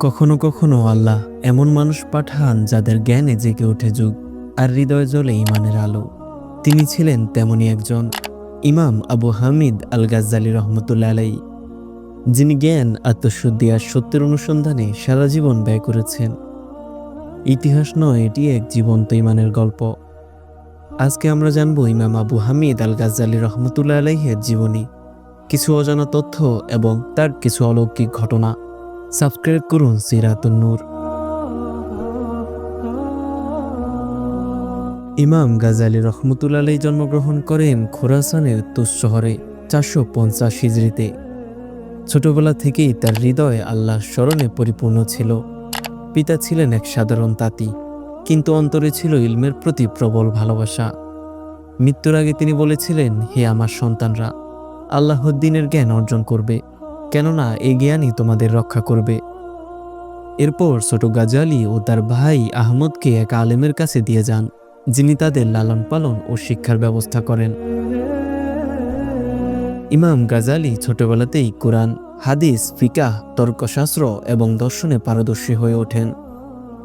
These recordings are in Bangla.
কখনো কখনো আল্লাহ এমন মানুষ পাঠান যাদের জ্ঞানে জেগে ওঠে যুগ আর হৃদয় জ্বলে ইমানের আলো। তিনি ছিলেন তেমনই একজন ইমাম আবু হামিদ আল গাজ্জালি রহমতুল্লা আলাই যিনি জ্ঞান, আত্মশুদ্ধি আর সত্যের অনুসন্ধানে সারা জীবন ব্যয় করেছেন। ইতিহাস নয়, এটি এক জীবন্ত ইমানের গল্প। আজকে আমরা জানব ইমাম আবু হামিদ আল গাজ্জালি রহমতুল্লা আলাইহের জীবনী। কিছু অজানা তথ্য এবং তার কিছু অলৌকিক ঘটনা। সাবস্ক্রাইব করুন সিরাতুন নূর। ইমাম গাজালি রহমতুল্লা জন্মগ্রহণ করেন খোরাসানের তুস শহরে চারশো পঞ্চাশ হিজড়িতে। ছোটবেলা থেকেই তার হৃদয় আল্লাহর স্মরণে পরিপূর্ণ ছিল। পিতা ছিলেন এক সাধারণ তাঁতি, কিন্তু অন্তরে ছিল ইলমের প্রতি প্রবল ভালোবাসা। মৃত্যুর আগে তিনি বলেছিলেন, হে আমার সন্তানরা আল্লাহর দিনের জ্ঞান অর্জন করবে। কেননা এই জ্ঞানই তোমাদের রক্ষা করবে। এরপর ছোট গাজালি ও তার ভাই আহমদকে এক আলেমের কাছে দিয়ে যান, যিনি তাদের লালন পালন ও শিক্ষার ব্যবস্থা করেন। ইমাম গাজালি ছোটবেলাতেই কোরআন, হাদিস, ফিকাহ, তর্কশাস্ত্র এবং দর্শনে পারদর্শী হয়ে ওঠেন।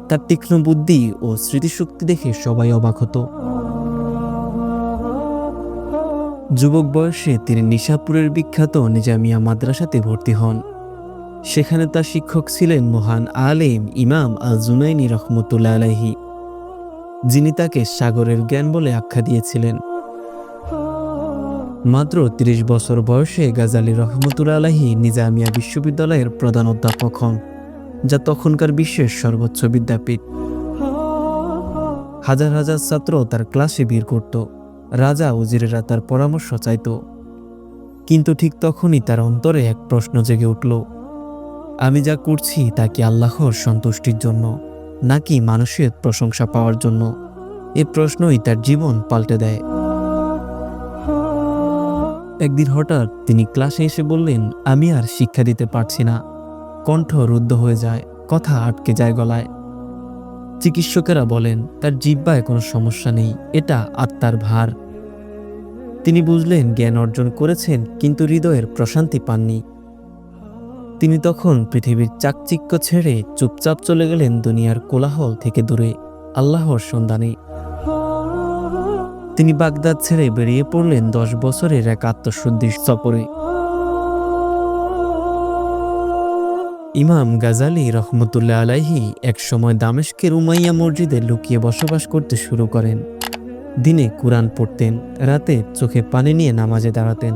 তার তীক্ষ্ণ বুদ্ধি ও স্মৃতিশক্তি দেখে সবাই অবাক হতো। যুবক বয়সে তিনি নিশাপুরের বিখ্যাত নিজামিয়া মাদ্রাসাতে ভর্তি হন। সেখানে তার শিক্ষক ছিলেন মহান আলেম ইমাম আল জুনাইনি রহমতুল্লা আলাহি যিনি তাকে সাগরের জ্ঞান বলে আখ্যা দিয়েছিলেন। মাত্র ৩০ বছর বয়সে গাজালি রহমতুল্লা আলাহি নিজামিয়া বিশ্ববিদ্যালয়ের প্রধান অধ্যাপক হন, যা তখনকার বিশ্বের সর্বোচ্চ বিদ্যাপীঠ। হাজার হাজার ছাত্র তার ক্লাসে ভিড় করত। রাজা উজিরেরা তার পরামর্শ চাইত। কিন্তু ঠিক তখনই তার অন্তরে এক প্রশ্ন জেগে উঠল, আমি যা করছি তা কি আল্লাহর সন্তুষ্টির জন্য, নাকি মানুষের প্রশংসা পাওয়ার জন্য? এ প্রশ্নই তার জীবন পাল্টে দেয়। একদিন হঠাৎ তিনি ক্লাসে এসে বললেন, আমি আর শিক্ষা দিতে পারছি না। কণ্ঠ রুদ্ধ হয়ে যায়, কথা আটকে যায় গলায়। চিকিৎসকেরা বলেন, তার জিব্বায় কোনো সমস্যা নেই, এটা আত্মার ভার। তিনি বুঝলেন জ্ঞান অর্জন করেছেন, কিন্তু হৃদয়ের প্রশান্তি পাননি। তিনি তখন পৃথিবীর চাকচিক্য ছেড়ে চুপচাপ চলে গেলেন দুনিয়ার কোলাহল থেকে দূরে, আল্লাহর সন্ধানে। তিনি বাগদাদ ছেড়ে বেরিয়ে পড়লেন দশ বছরের এক আত্মশুদ্ধির সফরে। ইমাম গাজালি রহমতুল্লাহ আলাইহি একসময় দামেশকের উমাইয়া মসজিদে লুকিয়ে বসবাস করতে শুরু করেন। দিনে কোরআন পড়তেন, রাতে চোখে পানি নিয়ে নামাজে দাঁড়াতেন।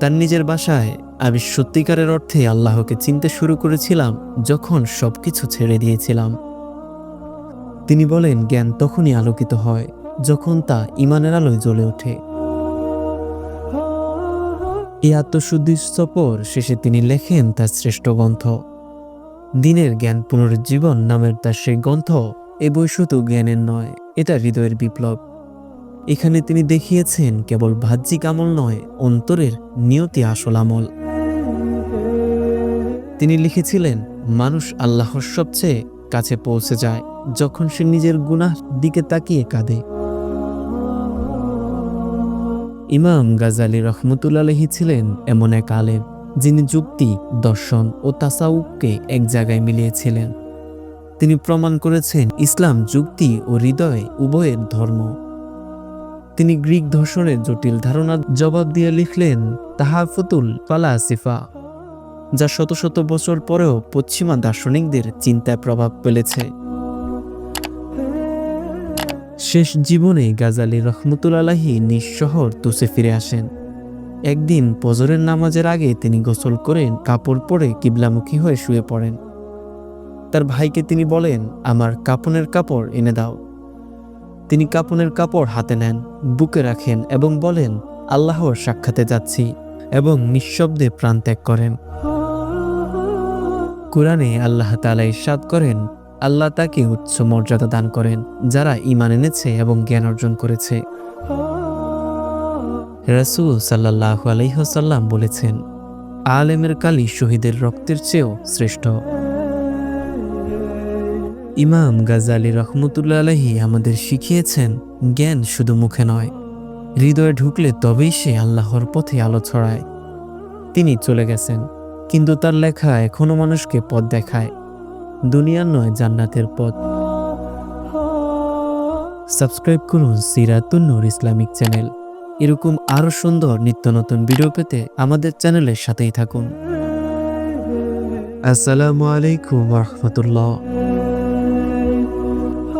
তার নিজের বাসায় আমি সত্যিকারের অর্থে আল্লাহকে চিনতে শুরু করেছিলাম, যখন সবকিছু ছেড়ে দিয়েছিলাম। তিনি বলেন, জ্ঞান তখনই আলোকিত হয় যখন তা ইমানের আলোয় জ্বলে ওঠে। এই আত্মশুদ্ধির সফর শেষে তিনি লেখেন তার শ্রেষ্ঠ গ্রন্থ। দিনের জ্ঞান পুনরুজ্জীবন নামের তার সেই গ্রন্থ এ বই জ্ঞানের নয়, এটা হৃদয়ের বিপ্লব। এখানে তিনি দেখিয়েছেন কেবল বাহ্যিক আমল নয়, অন্তরের নিয়তি আসল আমল। তিনি লিখেছিলেন, মানুষ আল্লাহর সবচেয়ে কাছে পৌঁছে যায় যখন সে নিজের গুনাহ দিকে তাকিয়ে কাঁদে। ইমাম গাজালি রহমতুল্লাহি ছিলেন এমন এক আলেম, যিনি যুক্তি, দর্শন ও তাসাউককে এক জায়গায় মিলিয়েছিলেন। তিনি প্রমাণ করেছেন, ইসলাম যুক্তি ও হৃদয় উভয়ের ধর্ম। তিনি গ্রিক ধর্ষণের জটিল ধারণার জবাব দিয়ে লিখলেন, তাহাফুতুল ফালাসিফা যা শত শত বছর পরেও পশ্চিমা দার্শনিকদের চিন্তায় প্রভাব ফেলেছে। শেষ জীবনে গাজালি রহমতুল্লাহি নিজ শহর তুসে ফিরে আসেন। একদিন পজরের নামাজের আগে তিনি গোসল করেন কাপড় পরে কিবলামুখী হয়ে শুয়ে পড়েন। তার ভাইকে তিনি বলেন, আমার কাপনের কাপড় এনে দাও। তিনি কাপনের কাপড় হাতে নেন, বুকে রাখেন এবং বলেন, আল্লাহর সাক্ষাতে যাচ্ছি এবং নিঃশব্দে প্রাণ ত্যাগ করেন। কোরআনে আল্লাহ তালা ইরশাদ করেন, আল্লাহ তাকে উচ্চ মর্যাদা দান করেন, যারা ইমান এনেছে এবং জ্ঞান অর্জন করেছে। রাসুল সাল্লাহ আলহ্লাম বলেছেন, আলেমের কালি শহীদের রক্তের চেয়েও শ্রেষ্ঠ। ইমাম গাজালি রহমতুল্লা আলহী আমাদের শিখিয়েছেন, জ্ঞান শুধু মুখে নয়, হৃদয়ে ঢুকলে তবেই সে আল্লাহর পথে আলো ছড়ায়। তিনি চলে গেছেন, কিন্তু তার লেখা এখনও মানুষকে পথ দেখায়। দুনিয়ার নয় জান্নাতের পথ। সাবস্ক্রাইব করুন সিরাতুন্নুর ইসলামিক চ্যানেল। এরকম আরও সুন্দর নিত্য নতুন ভিডিও পেতে আমাদের চ্যানেলের সাথেই থাকুন। আসসালামু আলাইকুম রহমতুল্লাহ।